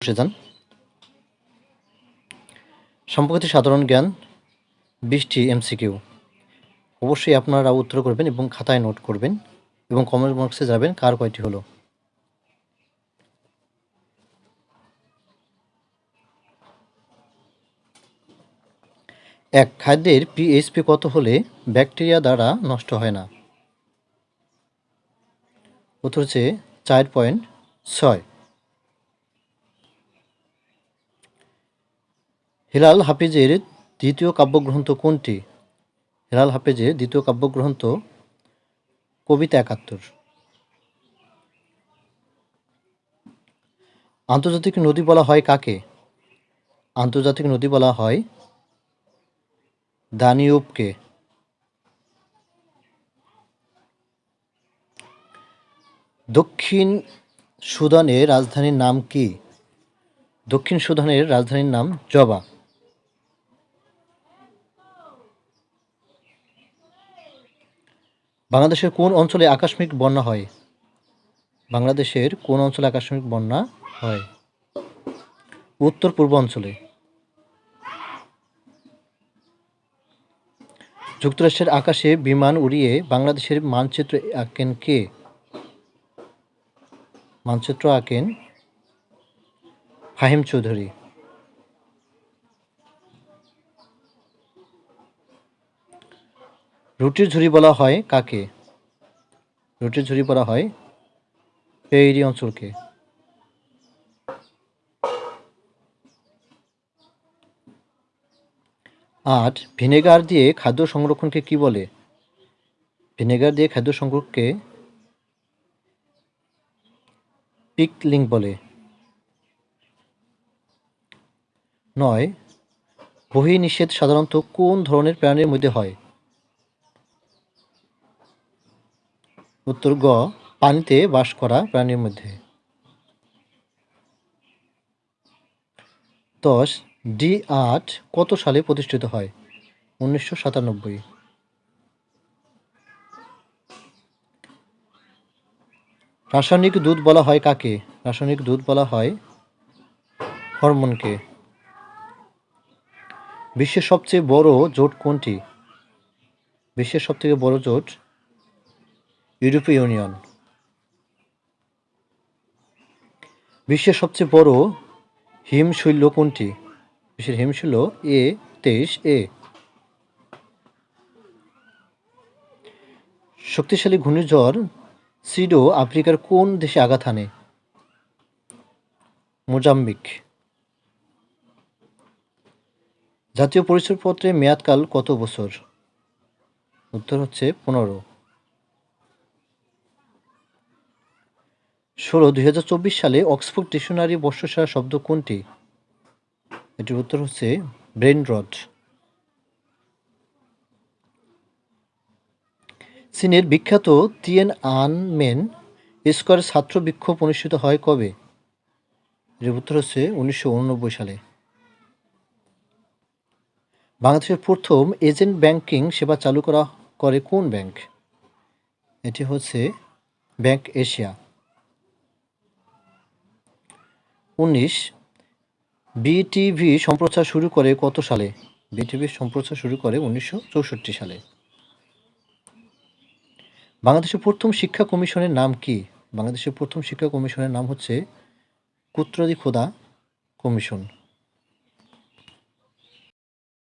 বসে সম্পর্কিত সাধারণ জ্ঞান বিশটি এমসিকিউ। অবশ্যই আপনারা উত্তর করবেন এবং খাতায় নোট করবেন এবং কমেন্ট বক্সে যাবেন কার কয়টি হলো। এক, খাদ্যের পিএইচপি কত হলে ব্যাকটেরিয়া দ্বারা নষ্ট হয় না? উত্তর হচ্ছে চার পয়েন্ট ছয়। হিলাল হাফিজের দ্বিতীয় কাব্যগ্রন্থ কোনটি? হিলাল হাফিজের দ্বিতীয় কাব্যগ্রন্থ কবিতা একাত্তর। আন্তর্জাতিক নদী বলা হয় কাকে? আন্তর্জাতিক নদী বলা হয় দানিউবকে। দক্ষিণ সুদানের রাজধানীর নাম কি? দক্ষিণ সুদানের রাজধানীর নাম জবা। বাংলাদেশের কোন অঞ্চলে আকস্মিক বন্যা হয়? বাংলাদেশের কোন অঞ্চলে আকস্মিক বন্যা হয়? উত্তর পূর্ব অঞ্চলে। যুক্তরাষ্ট্রের আকাশে বিমান উড়িয়ে বাংলাদেশের মানচিত্র আঁকেন কে? মানচিত্র আঁকেন ফাহিম চৌধুরী। রুটির ঝুড়ি বলা হয় কাকে? রুটির ঝুড়ি বলা হয় পেইরি অঞ্চলকে। আট, ভিনেগার দিয়ে খাদ্য সংরক্ষণকে কি বলে? ভিনেগার দিয়ে খাদ্য সংরক্ষণকে পিকলিং বলে। নয় বহি নিষেধ সাধারণত কোন ধরনের প্রাণীর মধ্যে হয়? উত্তর গ, পানিতে বাস করা প্রাণীর মধ্যে। দশ, ডি আট কত সালে প্রতিষ্ঠিত হয়? উনিশশো সাতানব্বই। রাসায়নিক দুধ বলা হয় কাকে? রাসায়নিক দুধ বলা হয় হরমোনকে। বিশ্বের সবচেয়ে বড় জোট কোনটি? বিশ্বের সবথেকে বড় জোট ইউরোপীয় ইউনিয়ন। বিশ্বের সবচেয়ে বড় হিমশৈল কোনটি? বিশ্বের হিমশৈল এ তেইশ, এ। শক্তিশালী ঘূর্ণিঝড় সিডো আফ্রিকার কোন দেশে আঘাত হানে? মোজাম্বিক। জাতীয় পরিচয়পত্রের মেয়াদকাল কত বছর? উত্তর হচ্ছে পনেরো। ষোলো, দুই হাজার চব্বিশ সালে অক্সফোর্ড ডিকশনারি বর্ষসেরা শব্দ কোনটি? এটির উত্তর হচ্ছে ব্রেন রড। চীনের বিখ্যাত তিয়েন আনমেন স্কোয়ার ছাত্র বিক্ষোভ অনুষ্ঠিত হয় কবে? এর উত্তর হচ্ছে উনিশশো উননব্বই সালে। বাংলাদেশের প্রথম এজেন্ট ব্যাংকিং সেবা চালু করা, করে কোন ব্যাংক? এটি হচ্ছে ব্যাংক এশিয়া। উনিশ বিটিভি সম্প্রচার শুরু করে কত সালে? বিটিভি সম্প্রচার শুরু করে উনিশশো চৌষট্টি সালে। বাংলাদেশের প্রথম শিক্ষা কমিশনের নাম কি? বাংলাদেশের প্রথম শিক্ষা কমিশনের নাম হচ্ছে কুত্রদি খোদা কমিশন।